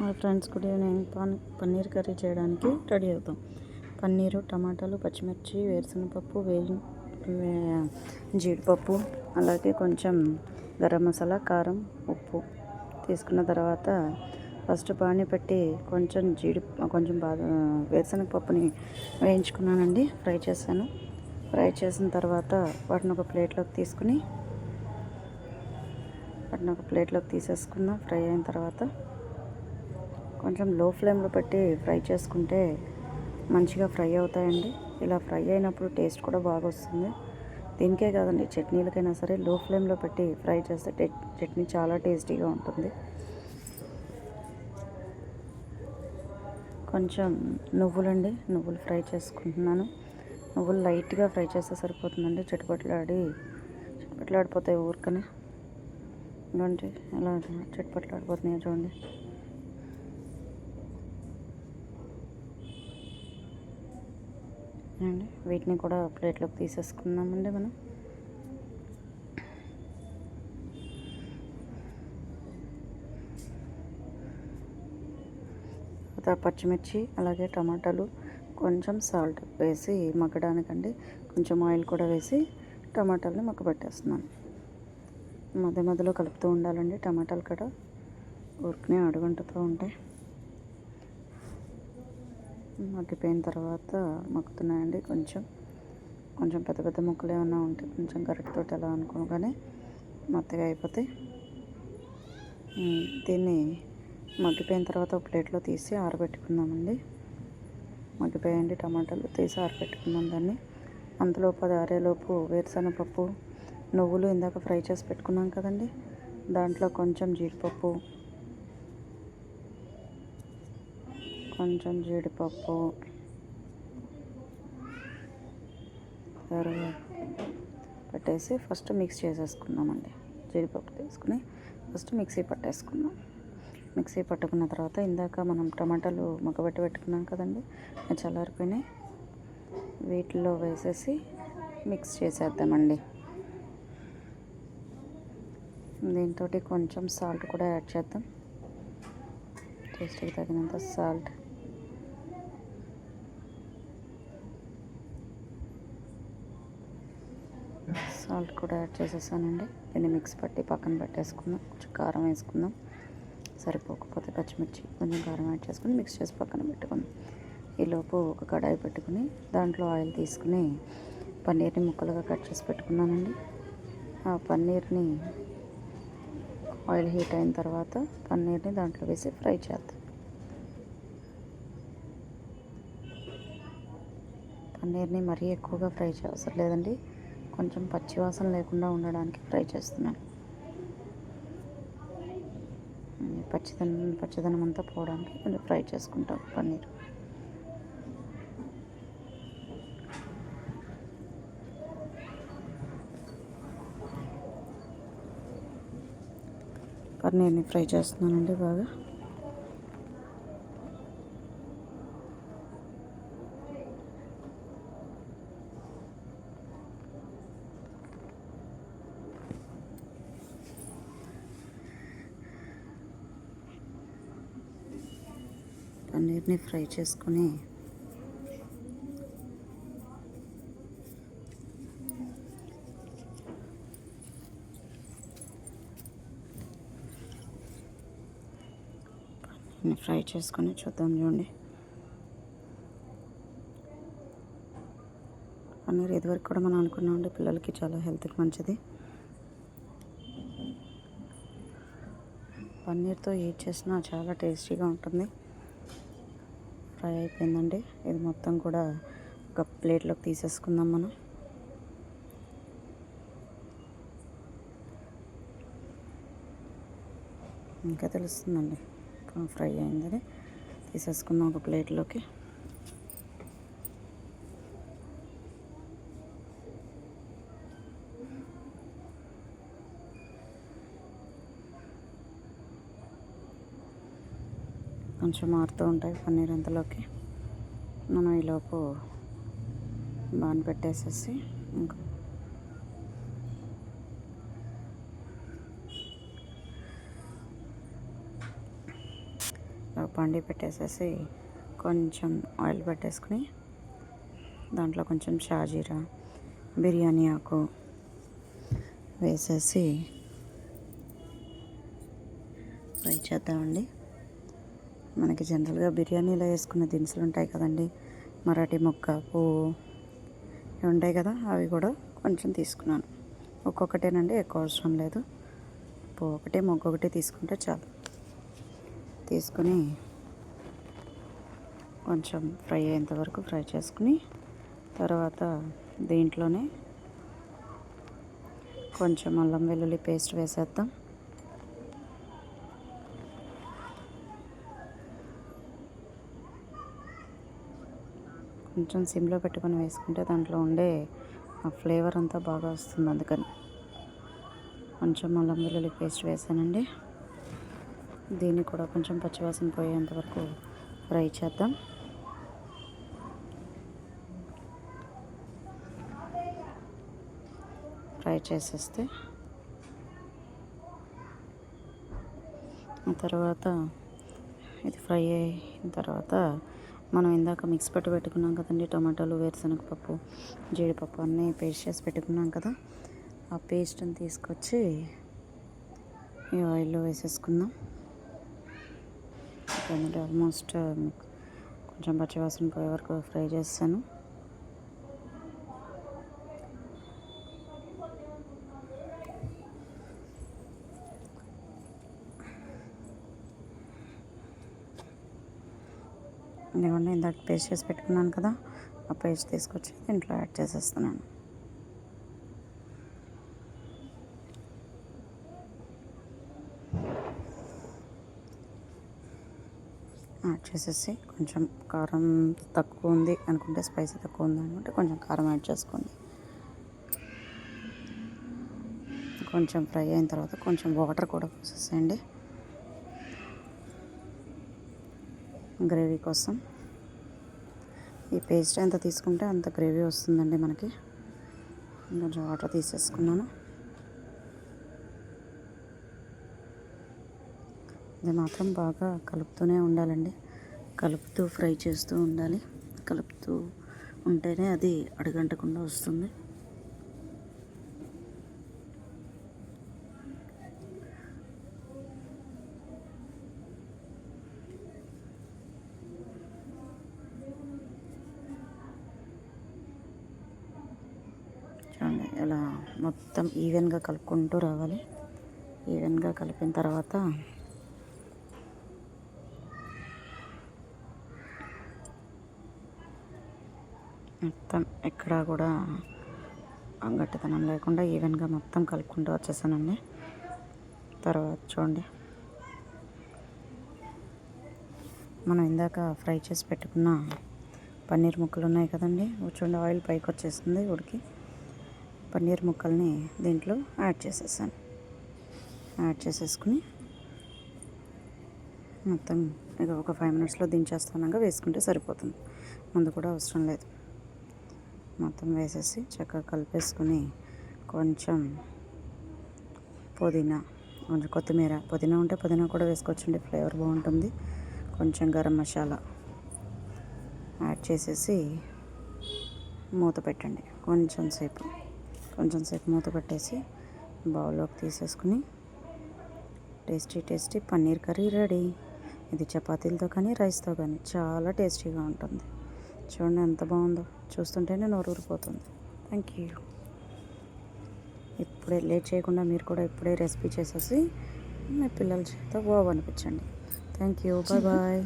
మా ఫ్రెండ్స్ కూడా నేను పాన్ పన్నీర్ కర్రీ చేయడానికి రెడీ అవుతాం. పన్నీరు టమాటాలు పచ్చిమిర్చి వేరుశనగపప్పు వే వే- జీడిపప్పు అలాగే కొంచెం గరం మసాలా కారం ఉప్పు తీసుకున్న తర్వాత ఫస్ట్ పానీ పెట్టి కొంచెం జీడి కొంచెం బాగా వేరుశనగ పప్పుని వేయించుకున్నానండి. ఫ్రై చేశాను. ఫ్రై చేసిన తర్వాత వాటిని ఒక ప్లేట్లోకి తీసుకుని వాటిని ఒక ప్లేట్లోకి తీసేసుకుందాం. ఫ్రై అయిన తర్వాత కొంచెం లో ఫ్లేమ్లో పెట్టి ఫ్రై చేసుకుంటే మంచిగా ఫ్రై అవుతాయండి. ఇలా ఫ్రై అయినప్పుడు టేస్ట్ కూడా బాగా వస్తుంది. దీనికే కాదండి చట్నీలకైనా సరే లో ఫ్లేమ్లో పెట్టి ఫ్రై చేస్తే టే- చట్నీ చాలా టేస్టీగా ఉంటుంది. కొంచెం నువ్వులండి నువ్వులు ఫ్రై చేసుకుంటున్నాను. నువ్వులు లైట్గా ఫ్రై చేస్తే సరిపోతుందండి. చిటపట్లాడి చిటపట్లాడిపోతాయి ఊరికనే. ఇలాంటి ఎలా చిటపట్లాడిపోతున్నాయో చూడండి. అండి. వీటిని కూడా ప్లేట్లోకి తీసేసుకుందామండి మనం. తర్వాత పచ్చిమిర్చి అలాగే టమాటాలు కొంచెం సాల్ట్ వేసి మగ్గడానికండి. కొంచెం ఆయిల్ కూడా వేసి టమాటాలని మగ్గబెట్టేస్తున్నాను. మధ్య మధ్యలో కలుపుతూ ఉండాలండి టమాటాలు కూడా. ఊరికనే అడుగంటుతూ ఉంటాయి. మగ్గిపోయిన తర్వాత మగ్గుతున్నాయండి. కొంచెం కొంచెం పెద్ద పెద్ద ముక్కలు ఏమైనా ఉంటే కొంచెం గరిటతో ఎలా అనుకోగానే మెత్తగా అయిపోతాయి దీన్ని మగ్గిపోయిన తర్వాత ఒక ప్లేట్లో తీసి ఆరబెట్టుకుందామండి. మగ్గిపోయండి టమాటాలు. తీసి ఆరబెట్టుకుందాం దాన్ని. అంతలోపు అది ఆరేలోపు వేరుశనగపప్పు నువ్వులు ఇందాక ఫ్రై చేసి పెట్టుకున్నాం కదండి. దాంట్లో కొంచెం జీడిపప్పు కొంచెం జీడిపప్పు పట్టేసి పెట్టేసి ఫస్ట్ మిక్స్ చేసేసుకుందామండి. జీడిపప్పు తీసుకుని ఫస్ట్ మిక్సీ పట్టేసుకుందాం. మిక్సీ పట్టుకున్న తర్వాత ఇందాక మనం టమాటాలు మగ్గబెట్టి పెట్టుకున్నాం కదండి చల్లారిపోయినాయి. వీటిలో వేసేసి మిక్స్ చేసేద్దామండి. దీంతో కొంచెం సాల్ట్ కూడా యాడ్ చేద్దాం. టేస్ట్కి తగినంత సాల్ట్ సాల్ట్ కూడా యాడ్ చేసేసానండి. దీన్ని మిక్స్ పట్టి పక్కన పెట్టేసుకుందాం. కొంచెం కారం వేసుకుందాం. సరిపోకపోతే పచ్చిమిర్చి కొంచెం కారం యాడ్ చేసుకుని మిక్స్ చేసి పక్కన పెట్టుకుందాం. ఈలోపు ఒక కడాయి పెట్టుకుని దాంట్లో ఆయిల్ తీసుకుని పన్నీర్ని ముక్కలుగా కట్ చేసి పెట్టుకున్నానండి. ఆ పన్నీర్ని ఆయిల్ హీట్ అయిన తర్వాత పన్నీర్ని దాంట్లో వేసి ఫ్రై చేద్దాం. పన్నీర్ని మరీ ఎక్కువగా ఫ్రై చేయవసరం లేదండి. కొంచెం పచ్చివాసన లేకుండా ఉండడానికి ఫ్రై చేస్తున్నాను. పచ్చిదనం పచ్చిదనం అంతా పోవడానికి కొంచెం ఫ్రై చేసుకుంటాం పన్నీర్. పన్నీర్ని ఫ్రై చేస్తున్నానండి బాగా. పన్నీర్ని ఫ్రై చేసుకొని ఫ్రై చేసుకొని చూద్దాం చూడండి. పన్నీర్ ఇదివరకు కూడా మనం అనుకున్నామండి పిల్లలకి చాలా హెల్త్కి మంచిది. పన్నీర్తో ఏది చేసినా చాలా టేస్టీగా ఉంటుంది. ఫ్రై అయిపోయిందండి. ఇది మొత్తం కూడా ఒక ప్లేట్లోకి తీసేసుకుందాం మనం. ఇంకా తెలుస్తుందండి. ఫ్రై అయిందని తీసేసుకుందాం ఒక ప్లేట్లోకి. కొంచెం మారుతూ ఉంటాయి పన్నీర్ అంతలోకి. మనం ఈలోపు బాన్ పెట్టేసేసి ఇంకా పండి పెట్టేసేసి కొంచెం ఆయిల్ పెట్టేసుకుని దాంట్లో కొంచెం షాజీరా బిర్యానీ ఆకు వేసేసి ఫ్రై చేద్దామండి. మనకి జనరల్గా బిర్యానీలో వేసుకున్న దినుసులు ఉంటాయి కదండి. మరాఠీ ముక్క పువ్వు ఇవి ఉంటాయి కదా అవి కూడా కొంచెం తీసుకున్నాను. ఒక్కొక్కటేనండి ఎక్కువ అవసరం లేదు. పువ్వు ఒకటి మొగ్గ ఒకటి తీసుకుంటే చాలు. తీసుకుని కొంచెం ఫ్రై అయ్యేంత వరకు ఫ్రై చేసుకుని తర్వాత దీంట్లోనే కొంచెం అల్లం వెల్లుల్లి పేస్ట్ వేసేద్దాం. కొంచెం సిమ్లో పెట్టుకొని వేసుకుంటే దాంట్లో ఉండే ఆ ఫ్లేవర్ అంతా బాగా వస్తుంది అందుకని. కొంచెం అల్లం వెల్లుల్లి పేస్ట్ వేసానండి. దీన్ని కూడా కొంచెం పచ్చివాసన పోయేంత వరకు ఫ్రై చేద్దాం. ఫ్రై చేసేస్తే ఆ తర్వాత ఇది ఫ్రై అయిన తర్వాత మనం ఇందాక మిక్స్ పెట్టి పెట్టుకున్నాం కదండి టమాటాలు వేరుశనగపప్పు జీడిపప్పు అన్నీ పేస్ట్ చేసి పెట్టుకున్నాం కదా. ఆ పేస్ట్ని తీసుకొచ్చి ఈ ఆయిల్లో వేసేసుకుందాం. ఆల్మోస్ట్ కొంచెం పచ్చివాసన పోయే వరకు ఫ్రై చేస్తాను. ఎందుకంటే ఇందాక పేస్ట్ చేసి పెట్టుకున్నాను కదా ఆ పేస్ట్ తీసుకొచ్చి దీంట్లో యాడ్ చేసేస్తున్నాను. యాడ్ చేసేసి కొంచెం కారం తక్కువ ఉంది అనుకుంటే స్పైసీ తక్కువ ఉంది అనుకుంటే కొంచెం కారం యాడ్ చేసుకోండి. కొంచెం ఫ్రై అయిన తర్వాత కొంచెం వాటర్ కూడా పోసేసేయండి. గ్రేవీ కోసం. ఈ పేస్ట్ ఎంత తీసుకుంటే అంత గ్రేవీ వస్తుందండి మనకి. కొంచెం వాటర్ తీసేసుకున్నాను. ఇది మాత్రం బాగా కలుపుతూనే ఉండాలండి. కలుపుతూ ఫ్రై చేస్తూ ఉండాలి. కలుపుతూ ఉంటేనే అది అడుగంటకుండా వస్తుంది. చూడండి ఇలా మొత్తం ఈవెన్గా కలుపుకుంటూ రావాలి. ఈవెన్గా కలిపిన తర్వాత మొత్తం ఎక్కడ కూడా గట్టితనం లేకుండా ఈవెన్గా మొత్తం కలుపుకుంటూ వచ్చేసానండి. తర్వాత చూడండి. మనం ఇందాక ఫ్రై చేసి పెట్టుకున్న పన్నీర్ ముక్కలు ఉన్నాయి కదండి. చూడండి ఆయిల్ పైకి వచ్చేస్తుంది ఉడికి. పన్నీర్ ముక్కల్ని దీంట్లో యాడ్ చేసేసాను. యాడ్ చేసేసుకుని మొత్తం ఇక ఒక ఫైవ్ మినిట్స్లో దించేస్తానంగా వేసుకుంటే సరిపోతుంది. ముందు కూడా అవసరం లేదు. మొత్తం వేసేసి చక్కగా కలిపేసుకుని కొంచెం పుదీనా కొంచెం కొత్తిమీర. పుదీనా ఉంటే పుదీనా కూడా వేసుకోవచ్చండి ఫ్లేవర్ బాగుంటుంది. కొంచెం గరం మసాలా యాడ్ చేసేసి మూత పెట్టండి కొంచెం సేపు. కొంచెం సేపు మూత పెట్టేసి బౌల్లోకి తీసేసుకుని tasty tasty paneer curry ready. ఇది చపాతీలతో కానీ రైస్తో కానీ చాలా టేస్టీగా ఉంటుంది. చూడండి ఎంత బాగుందో. చూస్తుంటేనే నోరు ఊరిపోతుంది. థ్యాంక్ యూ ఇప్పుడే లేట్ చేయకుండా మీరు కూడా ఇప్పుడే రెసిపీ చేసేసి మీ పిల్లల చేత బాగు అనిపించండి. Thank you bye bye